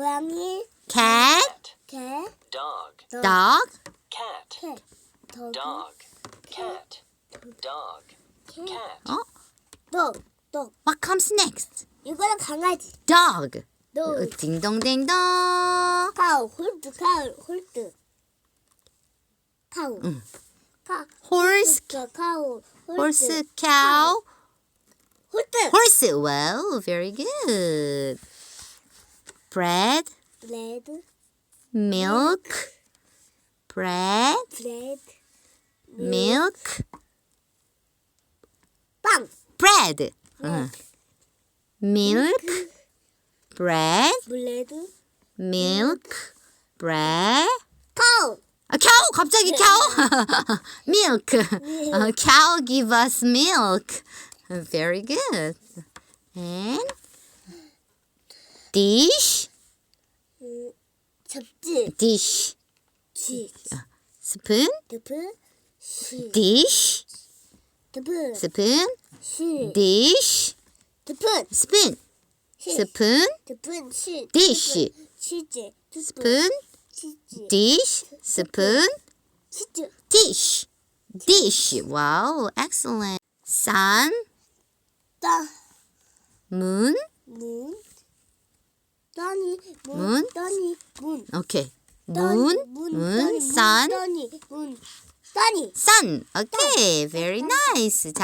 고양이, cat, 개, dog, 더, dog, cat, 개, 더, dog, cat, dog, 개, cat, 어? 너, 너. What comes next? 이거는 강아지. Dog. 너, 딩동댕동. 카우, 홀드, 카우, 홀드. 카우. 응. 카, Horse, 카, 카우, 홀드. horse, cow, 홀드. horse. Well, very good. Bread, 브레드, milk, bread, 브레드, milk, 빵. bread. 응. Milk, bread, 브레드, milk, bread. 카우. 아, cow 갑자기 cow? milk. 어, cow give us milk. Very good. And dish, 음, 접지, dish. 지, spoon, 드프, 시, dish, 드프, spoon, 시, dish, 드푼, spoon, 시, spoon, 드푼, 시, dish, 드푼, 치즈, 드푼, spoon, 치즈, dish, spoon, 치즈, dish, dish. Wow, excellent. Sun, 따, moon, 문, 문, 떠니 문 오케이. 문, 문, 산, 떠니 문 떠니 산. 오케이. Very nice. 자.